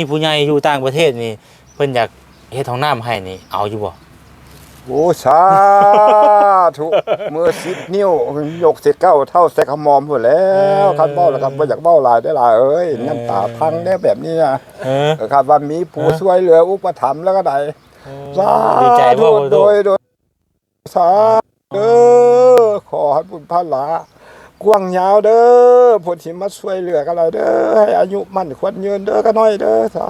มีผู้ใหญ่อยู่ต่างประเทศนี่เพิ่นอยากเฮ็ดห้องน้ำให้นี่เอาอยู่บ่โอ้สาธุมือสิบนิ้วยกเสร็จเก้าเท่าแซกขมอมหมดแล้วคันเบ้าแล้วครับบ่อยากเบ้าหลายได้อหลายเอ้ยน้ำตาพังได้แบบนี้นะเออเออครับว่ามีผู้ช่วยเหลืออุปถัมภ์แล้วก็ได้สาดีใจบ่ธุบ่โดโดยยโดยสาเด้อขอให้บุญพระหลา กว้างยาวเด้อผลสิมาช่วยเหลือกันเราเด้อให้อายุมั่นควรยืนเด้อก็น้อยเด้อสา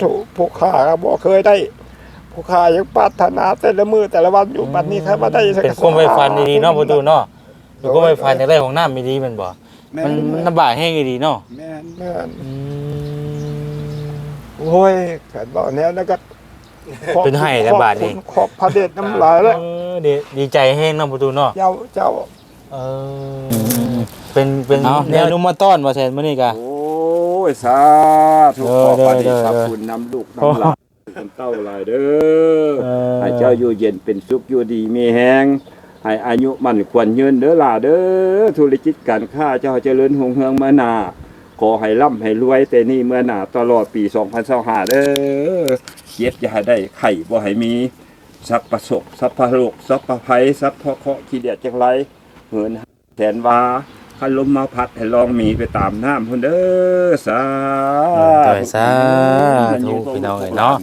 ธุผู้ข้าก็บ่เคยได้ผู้ข้ายังปรารถนาแต่ละมือแต่ละวันอยู่บัดนี้ครับว่าได้สักเป็นความไฟฟันดีๆเนาะประตูเนาะเป็นความไฟฟันอยากได้ห้องน้ำดีๆแมันบ่แม่มันนมันลำบากแห้งดีเนาะแม่นแม่นอืม โอ้ยขันบ่แนวนั้นก็ขอบเป็นให้แล้วบาดนี้ขอบคุณขอบพระเดชน้ำลายแล้วเออดีดีใจแห้งเนาะประตูเนาะ เจ้าเจ้า เออเป็นเป็นแนวนุ่มมาต้อนมาแทนมื้อนี้กะ โอ้ยสาธุเอขออพระเดชเด้อพระเด้อคุณนำลูกนำหลานคนเต้าหลายเด้อเออให้เจ้าอยู่เย็นเป็นสุขอยู่ดีมีแฮงให้อายุมั่นควรยืนเด้อล่ะเด้อธุรกิจการค้าเจ้าเจริญรุ่งเรืองมาหนาขอให้ร่ำให้รวยแต่นี่เมื่อหน้าตลอดปี2025เด้อเจ็บอย่าให้ได้ไข่บ่ให้มีสัพพะโศกสัพพะโรคสัพพะภัยสัพพะเคราะห์ขี้เดียดจังไร เหินแสนวาคันลมมาพัดให้ลองมีไปตามน้ำพุ่นเด้อสาต่อยซาถูกพี่น้องเอ้ยเนาะ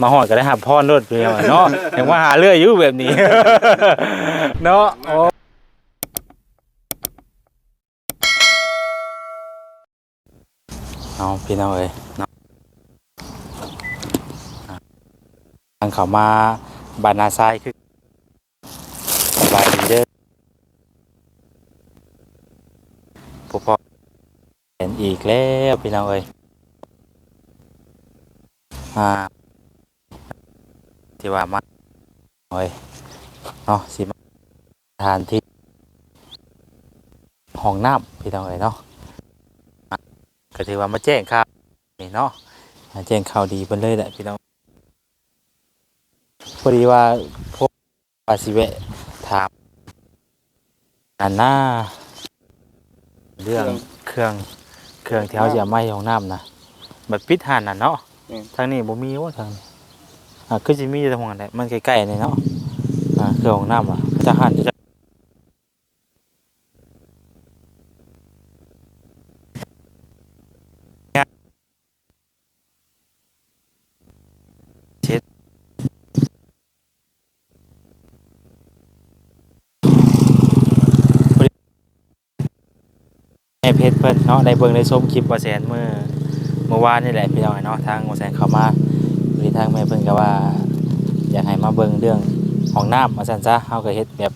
มาหอดก็ได้หับพรรถพี่น้องเอ้ยเนาะยังว่าหาเรื่อยอยู่แบบนี้ เนาะโอ้เอาพี่น้องเอ้ยเนาะอะทางเขามาบานนาซายคือสบายดีเด้อ พวกพ่อเห็นอีกแล้วพี่น้องเอ้ยอ่าที่ว่ามาโอ้ยเนาะสิมาทานที่ห้องน้ำพี่น้องเอ้ยเนาะอะก็ถือว่ามาแจ้งข่าวนี่เนาะมาแจ้งข่าวดีเพิ่นเลยแหละพี่น้องพอดีว่าพวกอาสิเวะถามอันหน้า เรื่องเครื่องเครื่องที่เขาจะเอามาให้ห้องน้ำนะแบบปิดหันน่ะเนาะทางนี้บ่มีว่าทางนี้อ่าคือสิมีอยู่ทางหันแหละมันใกล้ๆนี่เนาะอ่าเครื่องของน้ำอะจะหันจะ เพชรเพิ่นเนาะได้เบิ่งได้ชมคลิปว่าแสนมื้อเมื่อวานนี่แหละพี่น้องเนาะทางโมแซนเข้ามาหรือทางแม่เพิ่นก็ว่า อยากให้มาเบิ่งเรื่องของน้ำมาสั่นซะเฮาก็เฮ็ดแบบ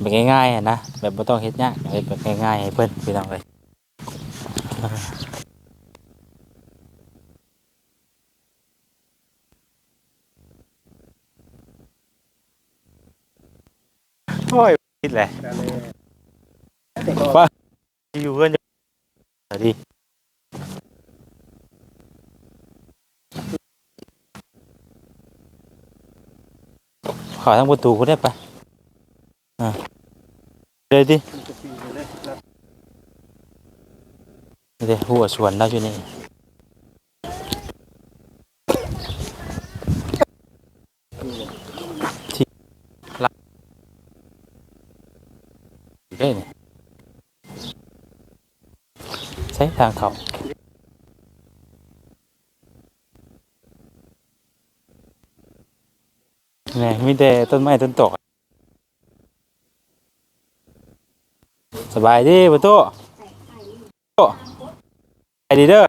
แบบง่ายๆอะนะแบบบ่ต้องเฮ็ดยากเฮ็ดแบบง่ายๆให้เพิ่นพี่น้องเอ้ยโอ้ยคิดแหละว่าอยู่เพิ่นจะสวัส ดีขอทั้งประตูคุณได้ปะอ่าเลยดิเดี๋ยวหัวสวนได้อยู่นี่ที่ละเอ้ยนี่ ใช้ทางเขาเนี่ยมีแต่ต้นไม้ต้นตอกสบายดีประตูโอ้ไปดีเด้อ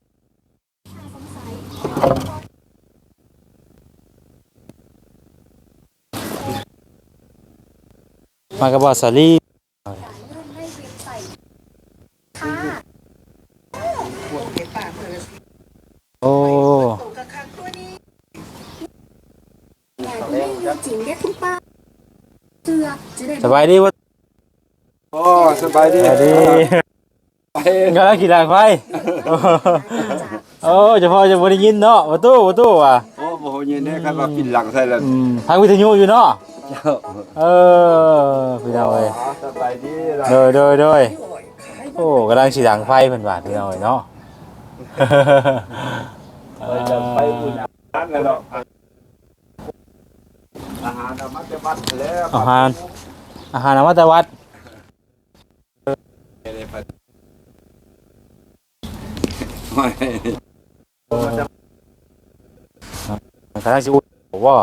มากับบอสซาลีโอ้ จริงได้คุณป้าเชื่อจะได้ สบายดีวะโอ้สบายดีสบายดีกำลังขี่หลังไฟโอ้เจะพอจะบได้ยินเนาะประตูประตูอะโอ้โหเย็นได้ครับว่ากินหลังใส่แล้วอืมทางวิทยุอยู่เนาะเจ้าเออพี่น้องเอ้ยสบายดีล่ะโดยโดยโดยโอ้กำลังสีดังไฟเพิ่นว่าพี่น้องเอ้ยเนาะไปจะไปอุ่นอาหารแล้วเนาะอาหารเอามาจะวัดแล้วอาหาร อาหารนวัตวัดไม่กำลังสิอุ่นข้าวบ่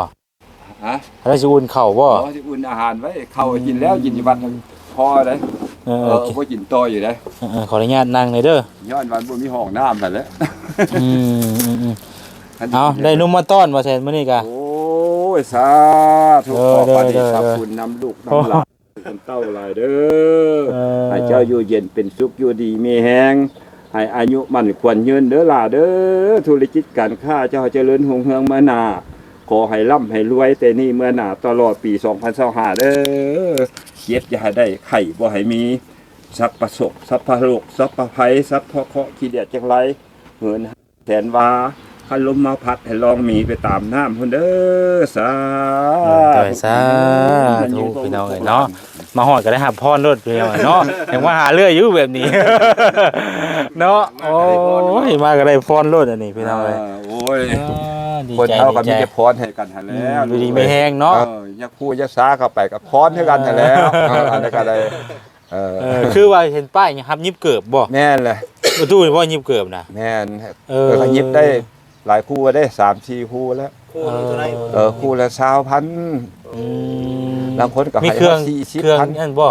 ฮะกำลังสิอุ่นข้าวบ่ขอที่อุ่นอาหารไว้เข้ากินแล้วกินที่วัดพอเลยเออเอเอออบ่กินต่ออยู่ได้เออเออขออนุญาตนั่งเลยเด้อย้อนวันบ่มีห้องน้ำนั่นแหละอืมอืมอืมเอาได้นุ่มมาต้อนมาแทนมื้อนี้กะโอ้ยสาธุเอขออปฏิเด้อสัพเด้อคุณนำลูกนำหลาน คนเต้าหลายเด้อเออให้เจ้าอยู่เย็นเป็นสุขอยู่ดีมีแฮงให้อายุมั่นควรยืนเด้อล่ะเด้อธุรกิจการค้าเจ้าเจริญรุ่งเรืองมาหนาขอให้ร่ำให้รวยแต่นี่เมื่อหนาตลอดปี2025เด้อเจ็บอย่าให้ได้ไข่บ่ให้มีสัพประสบสัพพะโรคสัพพะภัยสัพพะเคราะห์ขี้เดียดจังไรเหินแสนวาคันลมมาพัดให้ลองมีไปตามน้ำพุ่นเด้อสาต่อยซาธุพี่น้องเอ้ยเนาะ มาหอดก็ได้หับพรรถพี่น้องเอ้ยเนาะยังว่าหาเรื่อยอยู่แบบนี้ เนาะโอ้ยมาก็ได้พรรถอันนี้พี่น้องเอ้ยโอ้ยอ่าดีคนใจเท่ากับดีมีใจแต่พรให้กันหันแล้วอืมอยู่ดีไม่แห้งเนาะอออยักพูดยักษาเข้าไปกับพรให้กันหันแล้วเอออันนี้ก็ได้เออเออคือว่าเห็นป้ายนี่ครับยิบเกิบบ่แม่นเลยประตูนี่บ่ยิบเกิบนะแม่นเอเอออเขายิบได้หลายคู่ได้สามสี่คู่แล้วเออคู่ละสาวพันอืม บางคนก็มีให้เครื่องสี่สิบเครื่องพันนั่นบ่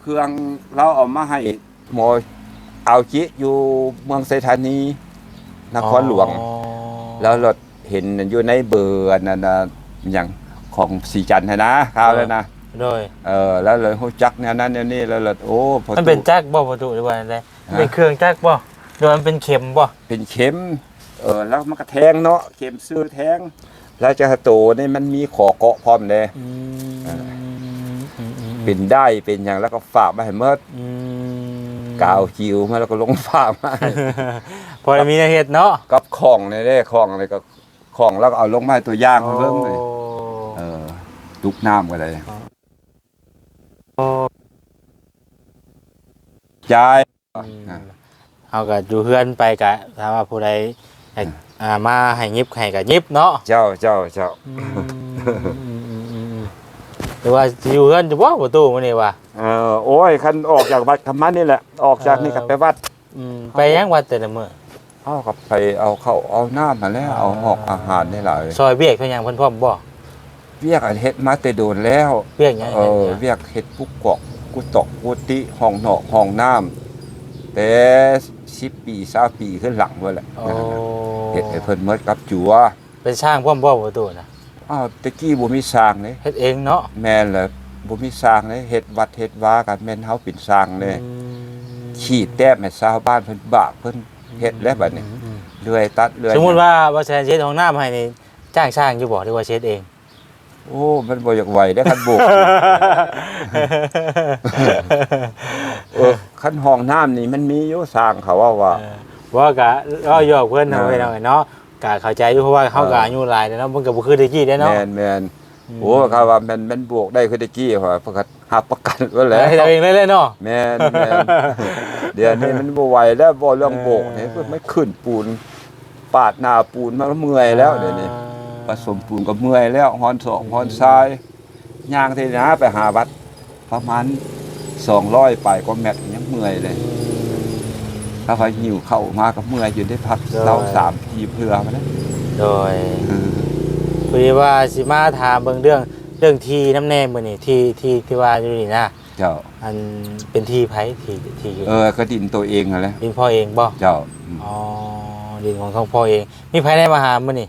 เครื่องเราเอามาให้หมอเอาจิอยู่เมืองไซธานีนครหลวง อ๋อแล้วรถเห็นอยู่ในเบอร์นั่นน่ะอย่างของสีจันทร์น่ะนะข้าวแล้วนะโดยเออแล้วเลยฮู้จักแนวนั้นแนวนี้แล้วเลยโอ้พอมันเป็นจักรบ่ประตูหรือว่าอะไรมันเป็นเครื่องจักรบ่หรือว่ามันเป็นเข็มบ่เป็นเข็มเออแล้วมันก็แทงเนาะเข็มซื้อแทง แล้วจะโตนี่มันมีขอเกาะพร้อมเลยอืมอืมอืมเป็นได้เป็นอย่างแล้วก็ฝากมาให้เมื่ออืมกาวคิวมาแล้วก็ลงฝากมาให้พอได้มีในเฮ็ดเนาะกับของในเด้ของอะไรก็ของแล้วก็เอาลงมาให้ตัวอย่างมาเบิ่งเลยเออตุกน้ำก็ได้โอ้จ่ายเฮาก็อยู่เฮือนไปก็ถ้าว่าผู้ใด อยากอ่ามาให้ยิบให้ก็ยิบเนาะเจ้าเจ้าเจ้าหรือว่าสิอยู่เฮือนจะบ่ประตูมื้อนี้ว่าเออโอ้ยคันออกจากวัดคำมันนี่แหละออกจากนี่ก็ไปวัดอืมไปยังวัดแต่ละมื้อเอากับไปเอาเข้าวเอาน้ำมาแล้วเอาหอกอาหารนี่แหละซอยเบียกเพิ่นยังเพิ่นพร้อมบ่เวียกอันเฮ็ดมาแต่โดนแล้วเบียกยังเออเวียกเฮ็ดปุกกอกกุตอกกุติห้องนอกห้องน้ำแต่ 10ปี20ปีขึ้นหลังพุ่นแหละโอ้เฮ็ดให้เพิ่นหมดกับจัวเป็นช่างพร้อมบ่ประตูน่ะอ้าวตะกี้บ่มีสร้างเด้เฮ็ดเองเนาะแม่นแหละบ่มีสร้างเด้เฮ็ดวัดเฮ็ดวากันแม่นเฮาเป็นสร้างเด้อืมขี้แต้มให้ชาวบ้านเพิ่นบากเพิ่นเฮ็ดแล้วบัดนี้อืมอืมเลื่อยตัดเลื่อยสมมุติว่าว่าแซนเช็ดห้องน้ำให้นี่จ้างช่างอยู่บ่หรือว่าเช็ดเอง โอ้มันบ่อยากไหวได้อคันโบกเออคั นห้องน้ำนี่มันมีอยู่สร้างเขาว่าว่าเออว่ากะก็ยอกเพื่อนเออเอาไปเอาไว้เนาะกะเข้าใจอยู่เพราะว่าเขากะเอออายุหลายแล้วเนาะมันก็บ่คือแตะกี้ได้เนาะแม่นแม่นโอ้เขาว่ามันมันบวกได้คือตะกี้ว่าเพิ่นก็หับประกันไว้แล้วให้เราเองเลยเลยเนาะ แม่นแม่น เดี๋ยวนี้มันบ่ไหวแล้วบ่เรื่องโบกนี่เพิ่นไม่ขึ้นปูน ปาดหน้าปูนมันก็เมื่อยแล้วเดี๋ยวนี้ผสมปูนก็เมื่อยแล้วฮอนสองฮอนทรายย่างเทนะไปหาวัด ประมาณ 200ไปก็แมทยังเมื่อยเลยถ้าเขาหิวเข้ามาก็เมื่อยอยู่ได้พักเราสามทีเพื่อมาแล้วโดยเออพอดีว่าสิมาถามเบิ่งเรื่องเรื่องที่น้ำแน่มื้อนี้ที่ที่ที่ว่าอยู่นี่นะเจ้า อันเป็นที่ไผที่ที่อยู่เออก็ดินตัวเองนั่นแหละดินพ่อเองบ่เจ้าอืมอ๋อดินของของพ่อเองมีไผได้มาหามื้อนี้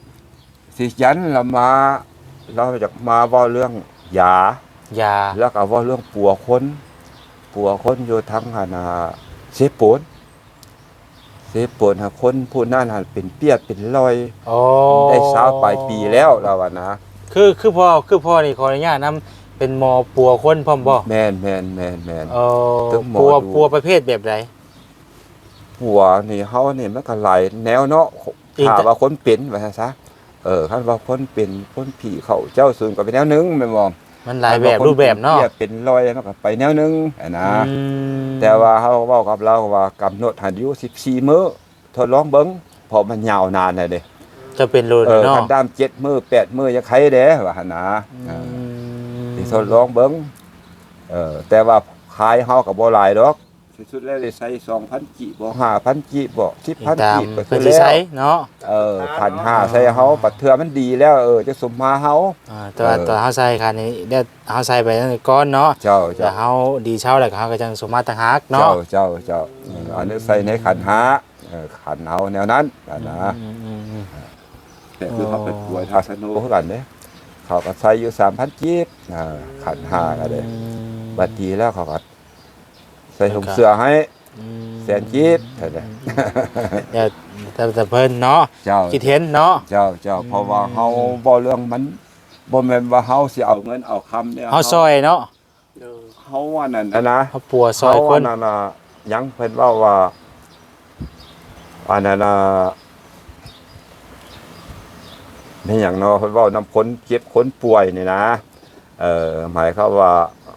สิยันเรามาเราจะมาเว่าเรื่องยายาแล้วก็เว่าเรื่องปัวคน ปัวคนอยู่ทั้งหนนาเสปนเสปนหาคนผู้นั้นหันเป็นเปียดเป็นรอยโอ้ได้สาวปลายปีแล้วเราอะนะคือคือพ่อคือพ่อนี่ขออนุญาตนํเป็นหมอปัวคนพร้อมบ่แมนแมนแมนแมนเออถึงหมอปัวดูปัวประเภทแบบใดปัวนี่เฮานี่มันก็หลายแนวเนาะอีกถ้าแต่ว่าคนเป็นว่าซะเออคันว่าคนเป็นคนผีเข้าเจ้าศูนย์ก็เป็นแนวหนึงแม่นบ่ มันหลายแบบรูปแบบเนาะปียกเป็นรอยมันก็ไปแนวหนึงอะนะอืมแต่ว่าเฮาเว้ากับเราว่ากำหนดให้อายุ14มื้อทดลองเบิ่งเพราะมันยาวนานน่ะเด้จะเป็นโลเออเนาะคันดามเจ็ดมือแปดมือยังใครเด้ว่าหั่นนะเออมที่ทดลองเบิ่งเออแต่ว่าขายเฮาก็บ่หลายดอก สุดๆแล้วได้ใส่2,000กีบบ่5,000กีบบ่ติด10,000ตามกีบก็เพิ่นคือสิแล้วใช้เนาะเออพันห้าใส่เฮาปัดเทื่อมันดีแล้วเออจะสมมาเฮา อ่าแต่ว่าเออตอนเฮาใส่คันนี้เดี๋ยวเฮาใส่ไปตั้งแต่ก้อนเนาะเจ้าแต่เจ้าเฮาดีเช่าแล้วก็เฮาก็จังสมมาต่างหากเนาะเจ้าเจ้าเจ้าเอออันนี้ใส่ในขันหาเออขันเฮาแนวนั้นนะนะ อืมอืมอืม แต่คือเขาไปป่วยทาสนุคือกันเด้เขาก็ใส่อยู่3,000กีบเออขันหาก็ได้อืมบัดดีแล้วเขาก็ ใส่ถุงเสื้อให้อืมแสนกีบเท่านั้นเดี๋ยวแต่แต่เพิ่นเนาะเจ้าคิดเห็นเนาะเจ้าเจ้าเพราะว่าเฮาบ่เรื่องมันบ่แม่นว่าเฮาสิเอาเงินเอาคำเนี่ยเฮาซอยเนาะเฮาว่านั่นนะเฮาปัวซอยคนเฮาว่านั่นน่ะยังเพิ่นเว่าว่าอันนั้นน่ะนี่หยังเนาะเพิ่นเว้านำคนเจ็บคนป่วยนี่นะ เอ่อหมายความว่า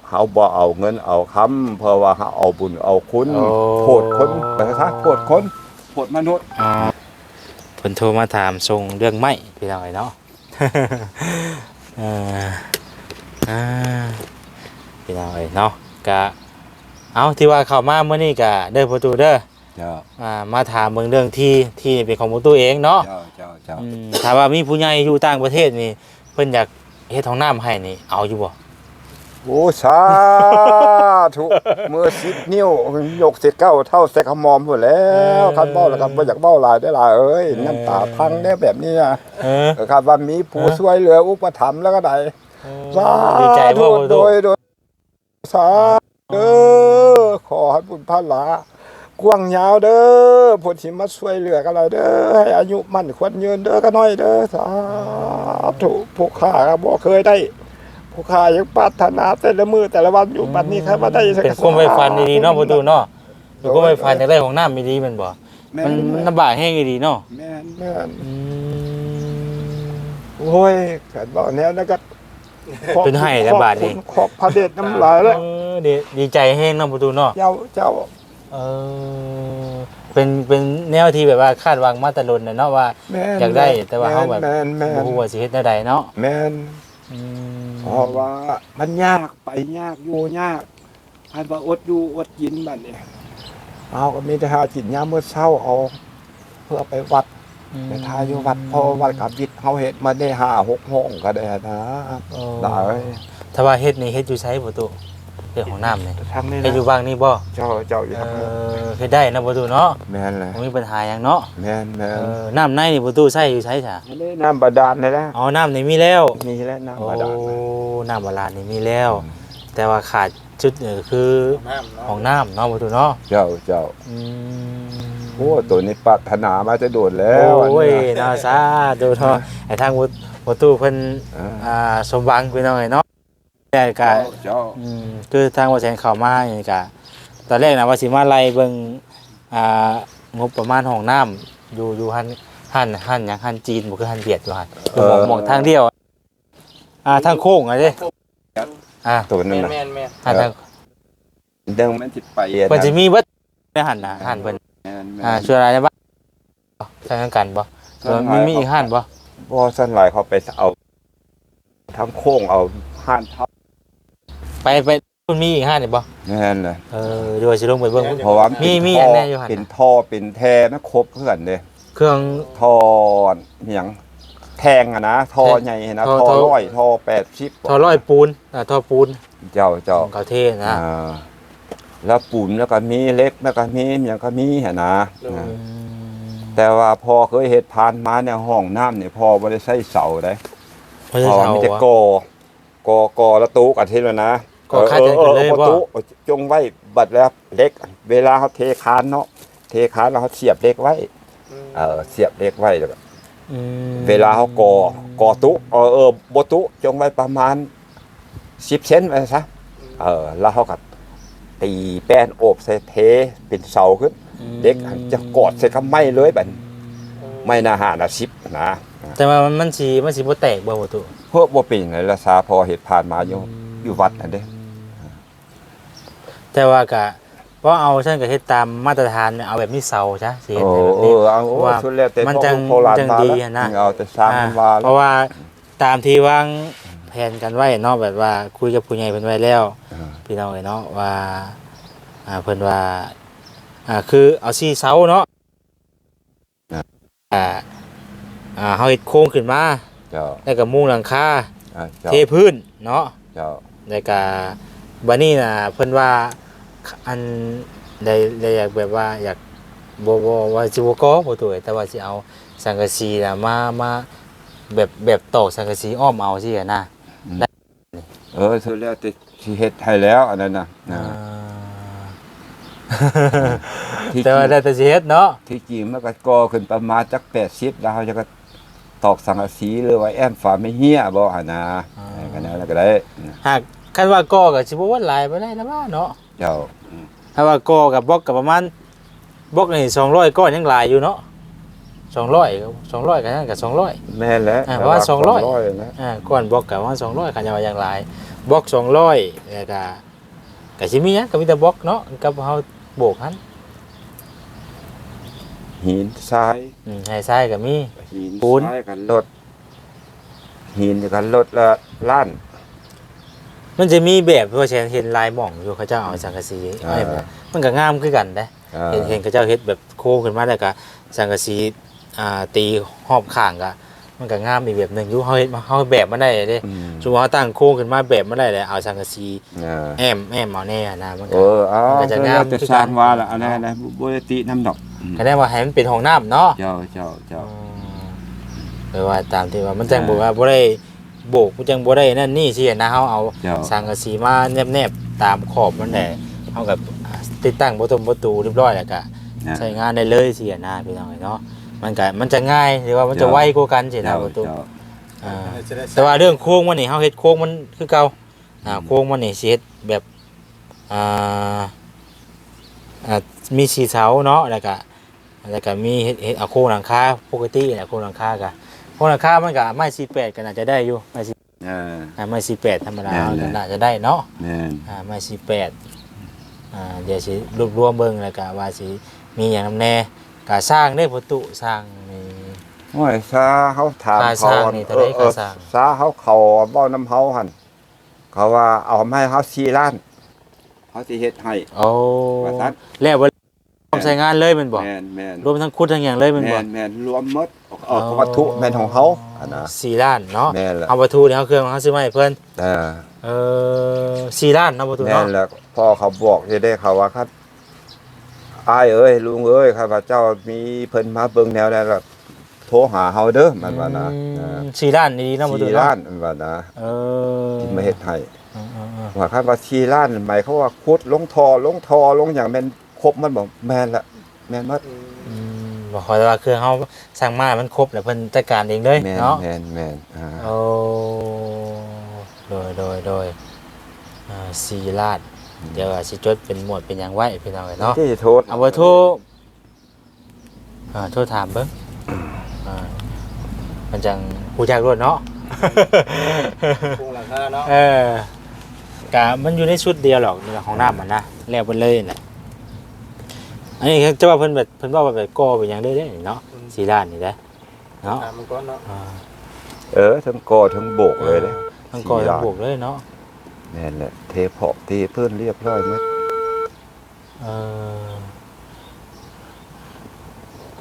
เฮาบ่เอาเงินเอาคำเพราะว่าเฮาเอาบุญเอาคุณโอ้ โพดคนไปซะโพดคนโพดมนุษย์อ่าเพิ่นโทรมาถามส่งเรื่องไม้พี่น้อยเนาะ เอออ่าพี่น้อยเนาะกะเอาที่ว่าเข้ามาเมื่อนี้กะเด้อประตูเด้อเจ้าอ่ามาถามเบิ่งเรื่องที่ที่เป็นของประตูเองเนาะเจ้าเจ้าเจ้าอืมถ้าว่ามีผู้ใหญ่อยู่ต่างประเทศนี่เพิ่นอยากเฮ็ดห้องน้ำให้นี่เอาอยู่บ่ โอ้สาธุมือสิบนิ้วยกเสร็จเก้าเท่าแซกขมอมหมดแล้วคันเบ้าแล้วกันบ่อยากเบ้าหลายได้อหลายเอ้ยน้ำตาพังได้แบบนี้นะเออก็คาดว่ามีผู้ช่วยเหลืออุปถัมภ์แล้วก็ได้สาดีใจบ่ธุประโดตูยโดยสาเด้อขอให้บุญพระหลากว้างยาวเด้อผลสิมาช่วยเหลือกันเราเด้อให้อายุมั่นควรยืนเด้อก็น้อยเด้อสาธุผู้ข้าก็บ่เคยได้ ผู้ข้ายังปรารถนาแต่ละมือแต่ละวันอยู่บัดนี้ครับว่าได้สักเป็นความไฟฟันดีๆเนาะประตูเนาะเป็นความไฟฟันอยากได้ห้องน้ำดีๆแมันบ่แม่มันนมันลำบากแห้งดีเนาะแม่นแม่นอืมโอ้ยเกิดบ่แนวนะครับเป็นให้แล้วบาดนี้ขอบพระเดชน้ำลายแล้วเออดีดีใจแห้งเนาะประตูเนาะเจ้าเจ้าเออเป็นเป็นแนวที่แบบว่าคาดหวังมาแตลอดน่ะเนาะว่า แม่นอยากได้แต่ว่าเขาแบบแม่นแม่บ่นฮู้ว่าสิเฮ็ดแนวใดเนาะ แม่น อืมเพราะว่ามันยากไปยากอยู่ยากอันว่าอดอยู่อดกินบัดนี้เอาก็มีแต่หากินยามมื้อเช้าเอาเพื่อไปวัดไปทายอยู่วัดพอวัดกับบิดเฮาเฮ็ดมาได้ห้าหกห้องก็ได้นะโอ้ได้ถ้าว่าเฮ็ดนี่เฮ็ดอยู่ไสประตูเรื่องของน้ำนี่ทางนี้เฮ็ดนะอยู่บ้างนี่บ่เจ้าเจ้าอยู่เอทางนี้อเฮ็ดได้นะประตูเนาะแม่นเลยบ่มีปัญหาหยังเนาะแม่นแม่เอนอน้ำในนี่ประตูใช้อยู่ไสจ้ะอันนี้น้ำบาดาลเลยนะอ๋อน้ำนี่มีแล้วมีแล้วน้ำโอ้บาดาลนะน้ำบาลานนี่มีแล้ว แต่ว่าขาดจุดเออคือของน้ำเนาะประตูเนาะเจ้าเจ้าอืมโอ้ตัวนี้ปรารถนามาจะโดดแล้วโอ้ยอันนี้นะน่าซาดูเนาะไอ้ทางประตูเพิ่นอ่า อ่าสมหวังไปหน่อยเนาะ แต่ก็เจ้าอืมคือทางว่าแสนเข้ามานี่ก็ตอนแรกนะว่าสิมาไล่เบิ่งอ่างบประมาณห้องน้ำอยู่อยู่หันหันหันหยังหันจีนบ่คือหันเวียดอยู่หันคือหมองหมองทางเดียว อ่าทางโค้งอะเด้อ่าตัวนั้นนะหันทางเดิมมันสิไปเพิ่นสิมีเบิดในหันน่ะหันเพิ่นอ่าอ่าช่วยอะไรได้บ้างทางกันบ่เออมีมีอีกหันบ่บ่สั้นหลายเขาไปเอาทั้งโค้งเอาห่านทับ ไปไปมันมีอีกหันนี่บ่แม่นเลยเออเดี๋ยวสิลงไปเบิ่ง เพราะว่ามีมีมีอันแน่อยู่หั่น เป็นท่อเป็นแท้นะครบเพื่อนเด้เครื่อง ท่อหยังแทงอะนะท่อใหญ่นะท่อท่อท่อร้อยท่อ80ท่อร้อยปูนอ่าท่อปูนเจ้าเจ้าของเขาเทนะอ่าแล้วปูนแล้วก็มีเล็กแล้วก็มีหยังก็มีหั่นนะ อืมแต่ว่าพอเคยเฮ็ดผ่านมาในห้องน้ำเนี่ยพอบ่ได้ใช้เสาได้เพราะฉะพอนั้นมีเอาแต่วะกอ กอกอแล้วตูกอาทิตย์แล้วนะก่อคาดกันเออเลยเออบ่ประตูจงไว้บัดแล้วเล็ก เวลาเขาเทคานเนาะเทคานแล้วเขาเสียบเล็กไว้เออเสียบเล็กไว้แล้วก็อืมเวลาเขากอกอตุเออเออบ่ตุจงไว้ประมาณ10เซนไว้ซะเออแล้วเขาก็ตีแป้นโอบใส่เทเป็นเสาขึ้น เด็กจะกอดใส่กับไม้เลยบัดไม่น่าหานะ10นะ แต่ว่ามันมันสิมันสิบ่แตกบ่ประตู เพื่อบ่เป็นไงละซาพอเหตุผ่านมาอยู่อยู่วัดนั่นเด้แต่ว่าก็เพราะเอาฉันก็เฮ็ดตามมาตรฐานเอาแบบมีเสาซะสิเฮ็ดโอ้ให้แบบเอนี้อเอาโอ้ว่าชุดแล้วแต่มันจังโบราณจังมาดีแล้วอะนะ เอาแต่สร้างมันว่าเพราะว่าตามที่วางแผนกันไว้เนาะแบบว่าคุยกับผู้ใหญ่เพิ่นไว้แล้ว อ่า พี่น้องเอ้ยเนาะว่าอ่าเพิ่นว่าอ่าคือเอาซี่เสาเนาะอ่าอ่าเฮาเฮ็ดโครงขึ้นมา เจ้าแล้วก็มุงหลังคาอ่าเจ้าเทพื้นเนาะเจ้าแล้วก็บัดนี้น่ะเพิ่นว่าอันได้ได้อยากแบบว่าอยากบ่บ่ว่าสิบ่ก่อบ่ตัวเอ้ยแต่ว่าสิเอาสังกะสีน่ะมามาแบบแบบตอกสังกะสีอ้อมเอาสิอะนะเออชุดแล้วแต่ที่เฮ็ดให้แล้วอันนั้นน่ะอ่านะที่แต่ว่าได้แต่สิเฮ็ดเนาะที่จริงมันก็ก่อขึ้นประมาณจัก80แล้วเขาจะก็ ตอกสังกะสีหรือว่าแอมฝาไม่เหี้ยบ่หั่นนะกันนั้นก็ได้หากคันว่าก่อก็สิบ่ว่าหลายบ่ได้แล้วว่าเนาะเจ้าถ้าว่าก่อกับบล็อกก็ประมาณบล็อกนี่200ก้อนยังหลายอยู่เนาะ200ก็200ก็นั่นก็200แม่นแล้วอ่าเพราะว่าสองร้อยนะอ่าก้อนบล็อกก็ประมาณ200คันจะว่าอย่างหลายบล็อก200แล้วก็ก็สิมีหยังก็มีแต่บล็อกเนาะกับเฮาโบกหั่น หินทรายอืมให้ทรายก็มี หินปูน ทรายกันรถหินกันรถละล้าน มันจะมีแบบเพราะฉันเห็นลายหม่องอยู่เขาเจ้าเอาสังกะสีอ่า ให้แบบมันก็งามคือกันเด้อ่าเห็นเห็นเขาเจ้าเฮ็ดแบบโค้งขึ้นมาแล้วก็สังกะสีอ่าตีหอบข้างก็ มันก็งามอีกแบบหนึงอยู่เฮาเฮ็ดมาเฮาแบบมาได้เด้อืมสมมุติว่าตั้งโค้งขึ้นมาแบบมาได้เลยเอาสังกะสีอ่าแอมแอมเอาแน่นะมันเอก็ อเอามันก็จะงามจะสร้างว่าละอันนั้นนะบ่ได้ติน้ำดอกอืมก็ได้ว่าให้มันเป็นห้องน้ำเนาะ เจ้าเจ้าเจ้าแปลว่าตามที่ว่ามันจังบอกว่าบ่ได้โบกมันจังบ่ได้นั่นนี่สินะเฮาเอาเจ้า สังกะสีมาแนบๆตามขอบมันแหละเฮากับติดตั้งประตูประตูเรียบร้อยแล้วก็นะใช้งานได้เลยสินะพี่น้องเนาะ มันก็มันจะง่ายหรือว่ามันจะไวกว่ากันสินะเจ้าประตูเจ้าอ่าแต่ว่าเรื่องโค้งมันนี่เฮาเฮ็ดโค้งมันคือเก่าอ่าโค้งมันนี่สิเฮ็ดแบบอ่าอ่ามีสีเสาเนาะแล้วก็แล้วก็มีเฮ็ดเฮ็ดเอาโค้งหลังคาปกติแหละโค้งหลังคาก็โค้งหลังคามันก็ไม้48ก็น่าจะได้อยู่ไม้สิเอออ่าไม้48ธรรมดาแม่นก็เลยน่าจะได้เนาะแม่นอ่าไม้48อ่าเดี๋ยวสิรวบรวมเบิ่งแล้วก็ว่าสิมีหยังนำแน่ ก็สร้างได้ประตูสร้างนี่ โอ้ยซาเขาถามค่าเขาสร้างนี่เท่าไหร่เออค่าสร้าง ซาเขาเขาเบ้าน้ำเฮาหั่นเขาว่าเอามาให้เขา4ล้านเขาสิเฮ็ดให้ โอ้ว่าซั่น แล้วบ่พร้อมใช้งานเลยแมันบ่แม่นแม่นรวมทั้งคุดทั้งหยังเลยแมันบ่แม่นแม่นรวมหมดเออวัตถุแม่นของเขาอันนะ สี่ล้านเนาะแม่นแหละเอาวัตถุเนี่ยเอาเครื่องเขาซื้อมาให้เพิ่นเออ เออสี่ล้านเนาะวัตถุแม่เนาะ นแล้วพ่อเขาบอกจะได้เขาว่าครับ อ้ายเอ้ยลุงเอ้ยข้าพเจ้ามีเพิ่นมาเบิ่งแนวนั้นแล้วโทรหาเฮาเด้อมันว่านะอืมสี่ล้านดีๆเนาะวัตถุสี่เนาะล้านมันว่านะเออที่มาเฮ็ดให้เออเออเออว่าคันว่าสี่ล้านหมายเขามว่าขุดลงทอลงทอลงอย่างแม่นครบมันบอกแม่นละแม่นหมดอืมบอกขอแต่ว่าเครื่องเขาสั่งมามันครบแล้วเพิ่นจัดการเองเลยแม่นเนาะ แม่นแม่นอ่าโอ้โดยโดยโดยอ่าสี่ล้าน เดี๋ยวสิจดเป็นหมวดเป็นหยังไว้พี่น้องเอ้ยเนาะ ที่โทษเอาเบอร์โทรอ่าโทรถามเบิ้งอ่ามันจังผู้จักรวดเนาะ ปรุงหลังคาเนาะเออกะมันอยู่ในชุดเดียวหรอกในของน้ำมันนะแล้วเพิ่นเลยน่ะอันนี้จะว่าเพิ่นแบบเพิ่นว่าว่าแบบก่อเป็นหยังได้เด้เนาะสีด้านนี่ได้เนาะถามมันก่อนเนาะอ่าเออทั้งกอทั้งโบกเลยเด้ทั้งก่อสี่ทั้งด้านบวกเลยเนาะแม่ นแหละเทเพาะเทเพิ่นเรียบร้อยหมดเออ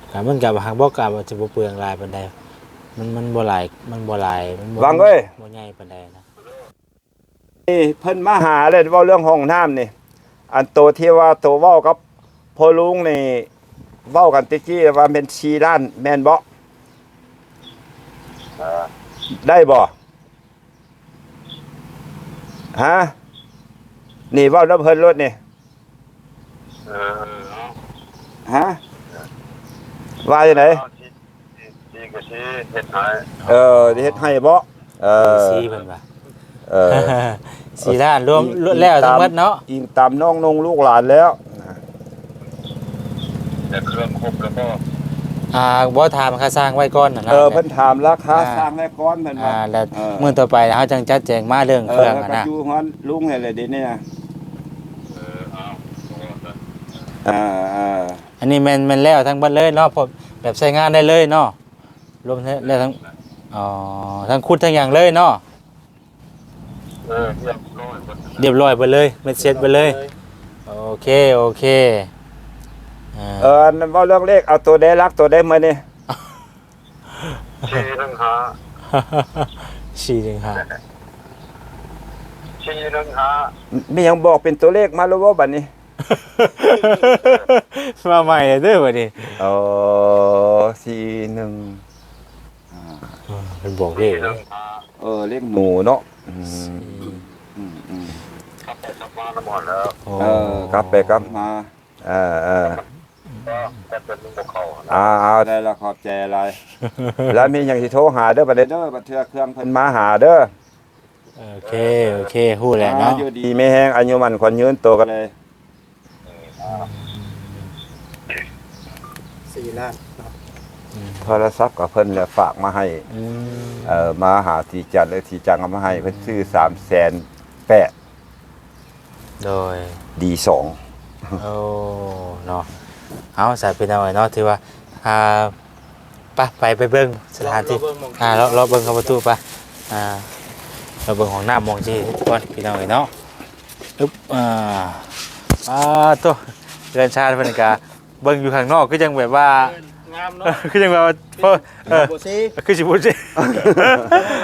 แต่มันกับหางบอกกับว่าจะบ่เปลืองหลายปานใดมันมันบ่หลายมันบ่หลายมันบ่วังเอ้ย บ่ใหญ่ปานใดนะนี่เพิ่นมาหาเลยเว้าเรื่องห้องน้ำนี่อันโตที่ว่าโตเว้ากับพ่อลุงนี่เว้ากันตะกี้ว่าเป็นชีล้านแม่นบ่ได้บ่ ฮะนี่เว้าน้ำเพิ่นรถนี่ฮะว่าจังไดที่ก็ที่เฮ็ดให้เออสิเฮ็ดให้บ่เออสีเพิ่นว่าเออสีด้านรวมรวมแล้วทั้งหมดเนาะอิงตามน้องนงลูกหลานแล้วแต่เครื่องครบแล้วก็ อ่าบ่ถามค่าสร้างไว้ก่อนน่ะนะเออเพิ่นถามราคาอ่า สร้างแม่ก้อนเพิ่นอ่าว่าแล้วเออมื้อต่อไปเฮาจังจัดแจงมาเรื่องเอเครื่องออะก็นะอยู่ฮ้อนลุงให้เลยเดี๋ยวนี้นะเออเอาตัวอ่าอ่าอันนี้แม่นแม่นแล้วทั้งเบัดเลยเนาะพอแบบใช้งานได้เลยเนาะรวมทั้งแล้วทั้งอ๋อทั้งคุดทั้งอย่างเลยเนาะเออเรียบร้อยหมดเรียบร้อยไปเลยเม็ดเสร็จไปเลย โอเคโอเคอ่า เออนั่นเว่าเรื่องเลขเอาตัวได้รักตัวได้มาเนี่ยชีหนึ่งหาสี่หนึ่งห้าชีหนึ่งหาไม่ยังบอกเป็นตัวเลขมาแล้วว่าบัดนี้ มาใหม่เลยเด้อวันนี้เออสี่หนึ่งเป็นบอกเลชีขหนึ่งหาเออเลขหนูเนาะอืมอืมอืมขับไปขับมาแล้วหมดแล้วโอ้เออกลับไปกลับมาเออเออก็ แต่เป็นลูกเขานะเอาเอาได้ละขอบใจอะไร แล้วมีอย่างที่โทรหาเด้อบัดเด้อเด้อบัดเทื่อเครื่องเพิ่นมาหาเด้อโอเค โอเคพูดแล้วเนาะอยู่ดีไม่แห้งอายุมันคนยืนโตกันเลยสี่ล้านเนาะโทรศัพท์กับเพิ่นแล้วฝากมาให้อืมเอ่อมาหาทีจัดเลยทีจังเอามาให้เพิ่นซื้อ3แสนแปดโดยดีสองโอ้เนาะ เอาใส่เป็นเอาไว้เนาะที่ว่าอ่าไปไปไปเบิ้งสถานที่เบิ่งหม้องอ่าเราเราเบิ้งเข้าประตูไปอ่าเราเบิ้งของหน้ามองที่ทุกคนพี่น้องเอ้ยเนาะอึ๊บอ่าอ่าตัวเรือนชาติเพิ่นกะเบิ้งอยู่ข้างนอกก็ยังแบบว่างามเนาะคือยังแบบว่าเพิ่นเออโบซีคือสิพูดสิ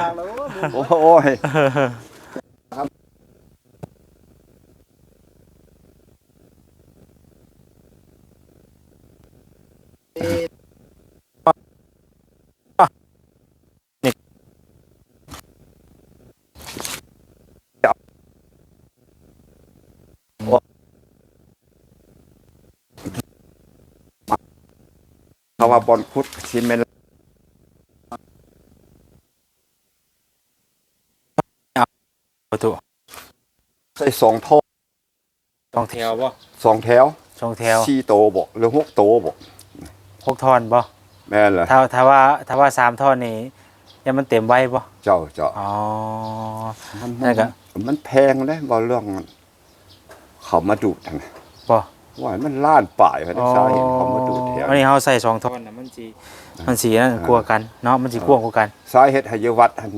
ลางแล้วดูโอ้ยเขาว่าบอลคุดซีเมนต์ประตูใส่สองท่อสองแถวบ่สองแถวสองแถวสี่โตบ่หรือหกโตบ่ หกท่อนบ่แม่นเหรอถ้าถ้าว่าถ้าว่าสามท่อนนี่ยังมันเต็มไว้บ่เจ้าเจ้าอ๋อมันนั่นก็มันแพงเลยบ่เรื่องมันเขามาดูดนะบ่ว่ามันล้านป่ายเขาได้สาเหตุเขามาดูดแถวอันนี้เฮาใส่สองท่อนน่ะมันสิมันสินั่นกลัวกันเนาะมันสิกว้างกว่ากันสาเหตุให้อยู่วัดหัน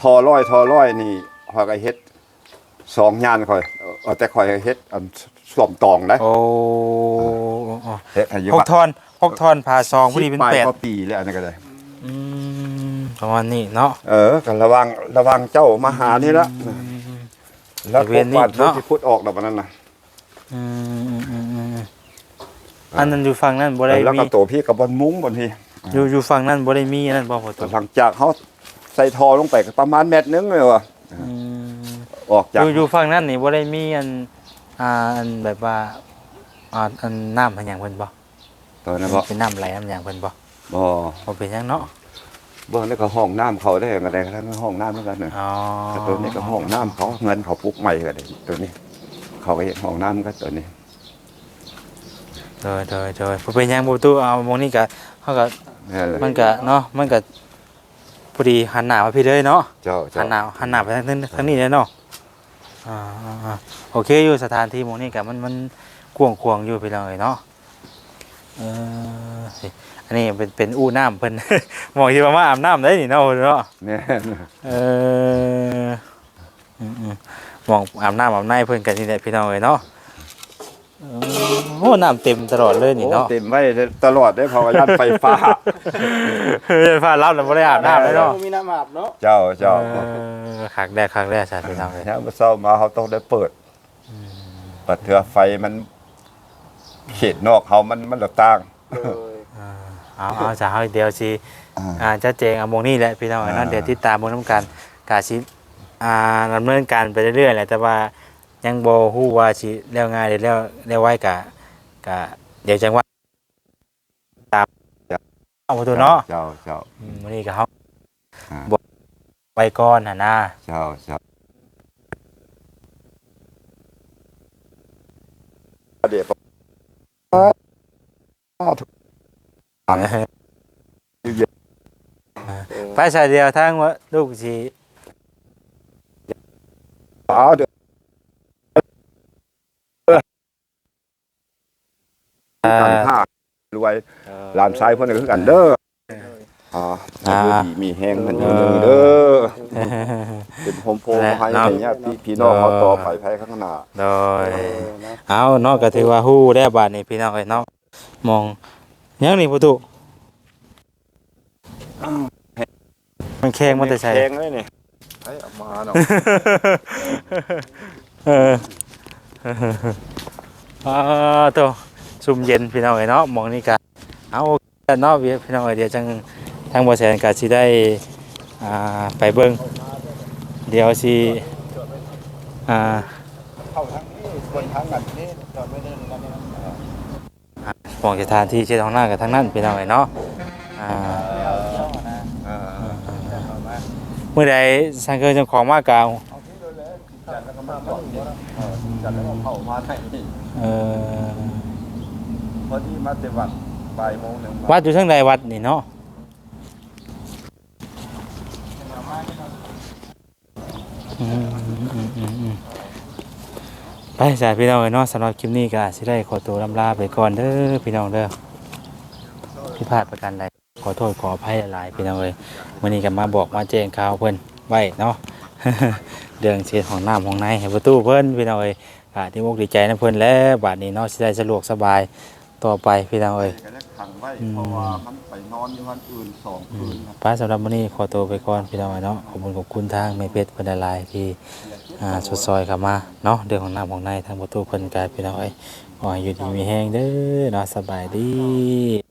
ทอร้อยทอร้อยนี่ข่อยก็เฮ็ดสองยานข่อยเอาแต่ข่อยเฮ็ดอันสวมตองนะโอ้เฮ็ดให้อยู่หกวัดท่อน หกท่อนผ่าซองพอดีเป็นสิบแปดกว่าปีแล้วอันนี้ก็ได้อืมประมาณนี้เนาะเออก็ระวังระวังเจ้ามาหานี่ละแล้วเวียนนี่พวกเนาะที่พุทธออกดอกมันนั่นน่ะอืมอืมอืมอืมอันนั้นอยู่ฝั่งนั้นบ่ได้แล้วมีก็ตัวพี่กับบนมุ้งบนพี่อยู่อยู่ฝั่งนั้นบ่ได้มีอันนั้นบ่พอตัวหลังจากเขาใส่ทอลงไปก็ประมาณเม็ดนึงเลยว่ะอืมออกอจากยู่อยู่ฝั่งนั้นนี่บ่ได้มีอันอ่าอันแบบว่าอ่าอันน้ำอันหยังเพิ่นบ่ ตัวนั้นบ่เป็นน้ำไหลน้ำหยังเพิ่นบ่บ่บ่เป็นหยังเนาะเบิ่งแล้วก็ห้องน้ำเขาได้กันได้ทั้งห้องน้ำเหมือนกันน่ะอ๋อแต่ตัวนี้ก็ห้องน้ำเขาเงินเขาปลูกใหม่ก็ได้ตัวนี้ เขาก็เห็นห้องน้ำก็ตัวนี้โดยโดยโดยบ่เป็นหยังบ่ตู้เอาหมองนี้ก็เฮาก็นั่นแหละมันก็เนาะมันก็พอดีหันหน้ามาพี่เลยเนาะ เจ้าหัเจ้านหน้าหันหน้าไปทางนั้นทางนี้เลยเนาะอ่าอ่าอ่าโอเคอยู่สถานที่หมองนี้ก็มันมันกวางควางๆอยู่พี่น้องเอ้ยเนาะ เออสิอันนี้เป็นเป็นอู้น้ำเพิ่น หมองที่ว่ามาอาบน้ำได้นี่เนาะเนาะแม่นเอออืมอืมหมองอาบน้ำอาบในเพิ่นกันนี่แหละพี่น้องเอ้ยเนาะเออโอ้น้ำเต็มตลอดเลยนี่โอ้เนาะ เต็มไว้ตลอดได้เพราะว่ายันไฟฟ้า เฮ้ยฟ้ารับแล้วบ่ได้อาบน้ำเลยเนาะมีน้ำอาบเนาะเจ้าเจ้าเออคักแรกคักแรกสาธุน้องเลย เนี่ยเมื่อเช้ามาเขาต้องได้เปิดเปิดเถื่อไฟมัน เขตนอกเขามันมันหลบต่างโดยเอาเอาจะเอาเดียวสิอ่าจะเจงเอาโมงนี่แหละพี่น้องเนาะเดี๋ยวติดตามโมงน้ำกันกาสิอ่าดำเนินการไปเรื่อยๆแหละแต่ว่ายังบ่ฮู้ว่าสิแล้วง่ายหรือแล้วแล้วไวกะกะเดี๋ยวจังว่าตามเอาตัวเนาะเจ้าเจ้า อืมมื้อนี้ก็เฮาอ่าบอกไว้ก่อนหั่นนะเจ้าเจ้าเดี๋ยว ไปสายเดียวทางว่าลูกสิเอาเดี๋ยวการค้ารวยหลานชายเพิ่นก็คือกันเด้อ อ่า อยู่ดีมีแฮงเพิ่นอยู่หนึงเด้อเป็นโฮมโปรให้ให้ญาติพี่น้องเขาต่อไปภายข้างหน้า โดยเอาเนาะก็ถือว่าฮู้ได้บาดนี้พี่น้องเอ้ยเนาะมองยังนี่ประตูมันแข้งมันจะใช่แฮงเลยนี่ให้เอามาเนาะ เอออ่าตัวซุ่มเย็นพี่น้องเอ้ยเนาะหมองนี่กะเอาเนาะพี่น้องเอ้ยเดี๋ยวจัง ทางบ่แสนก็สิได้อ่าไปเบิ่งเดี๋ยวสิอ่าเข้าทางนี้บนทางกันนี่จอดไว้เดินกันนี่นะมองสถานที่เช็ดท้องหน้ากับทางนั้นพี่น้องเอ้ยเนาะอ่าอ่าเมื่อใดสังเกตเจ้าของมากกาวจัดแล้วก็มาก่อนนี่จัดแล้วก็เข้ามาให้นี่เออพอดีมาแต่วัดบ่ายโมงหนึงวัดอยู่ทางใดวัดนี่เนาะอืมอืมอืมอืม ไปสายพี่น้องเอ้ยเนาะสำหรับคลิปนี้ก็สิได้ขอตัวลำลาไปก่อนเด้อพี่น้องเด้อที่พลาดประการใดขอโทษขออภัยหลายๆพี่น้องเอ้ยมื้อนี้ก็มาบอกมาแจ้งข่าวเพิ่อนไว้เนาะเรื่องเสียของน้ำของในให้ประตูเพิ่อนพี่น้องเอ้ยที่มุกดีใจนะเพิ่อนแล้วบาดนี้เนาะสิได้สะดวกสบายต่อไปพี่น้องเอ้ย ขังไว้เพราะว่ามันไปนอนอยู่วันอื่นสองคืนนะป้าสำหรับวันนี้ขอตัวไปก่อนพี่น้องเอ้ยเนาะขอบคุณขอบคุณทางแม่เพชรเพิ่นหลายๆที่อ่าสดซอยเข้ามาเนาะเรื่องของน้ำของในทางประตูเพิ่นกายพี่น้องเอ้ยขอให้อยู่ดีมีแฮงเด้อเนาะสบายดี